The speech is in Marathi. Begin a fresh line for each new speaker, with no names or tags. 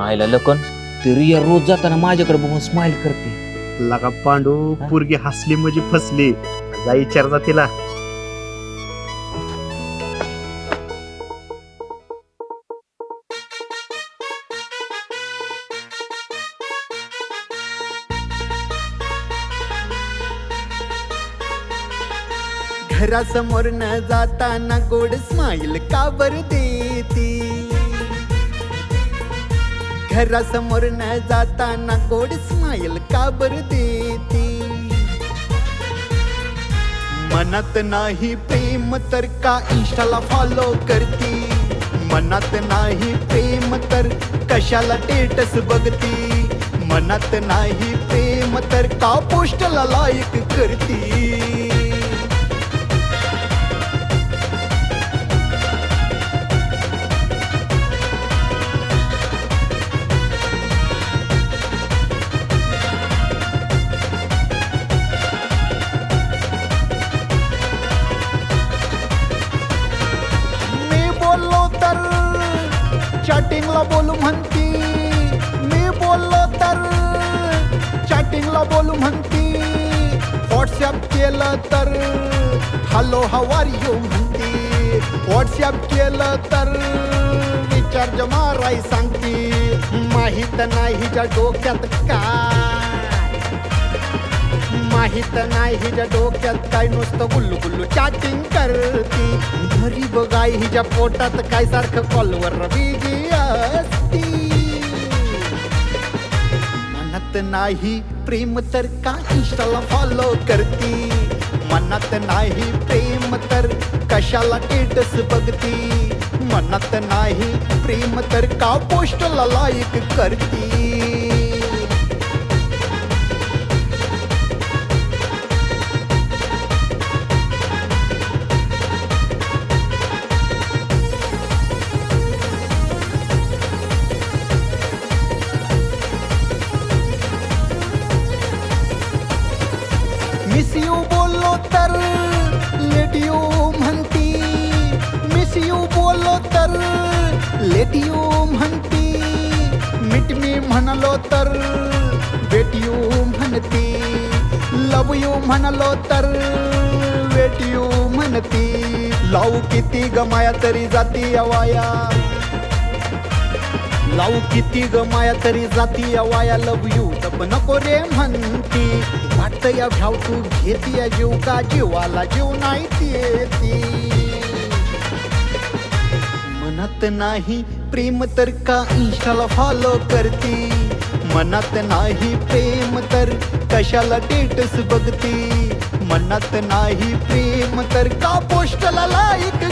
आईला लकन. ती रिया रोज जाताना माझ्याकडे बघून स्माइल करते.
लगा पांडू? पोरगी हसली म्हणजे फसली. जा विचारता तिला.
घरासमोर न जाताना गोड स्माईल का बर देती. घरासमोर न जाताना गोड स्माईल का बर देती? मनात नाही प्रेम तर का इंस्टाला फॉलो करती? मनात नाही प्रेम तर कशाला टेटस बघती? मनात नाही प्रेम तर का पोस्टला लाईक करती? व्हॉट्सॲप केलं तर? हॅलो हवार यू म्हणती व्हॉट्सॲप केलं तर? रिचार्ज माराय सांगती. माहीत नाही हिच्या डोक्यात काय. माहीत नाही हिच्या डोक्यात काय. नुसतं गुल्लू गुल्लू चॅटिंग करती. घरी बघाय हिच्या पोटात काय सारखं कॉलवर बिगी असती. मनात नाही प्रेम तर का इंस्टाला फॉलो करती. मनात नाही प्रेम तर कशाला टेटस बघती. मनात नाही प्रेम तर का पोस्टला लाईक करती? मिस यू बोललो तर लेट म्हणती. मिस यू बोललो तर लेट म्हणती. मिट मी म्हणलो तर वेट म्हणती. लव यू म्हणलो तर वेट म्हणती. लावू किती गमाया तरी जाती अवाया लावू किती गमाया तरी जाती अवाया लव यू तप नको रे म्हणती. वाटत या भाव तू घेती जीव का जीवाला जीव नाही ती मनात नाही प्रेम तर का इंस्टाला फॉलो करती? मनात नाही प्रेम तर कशाला टेटस बघती? मनात नाही प्रेम तर का पोस्टला लाईक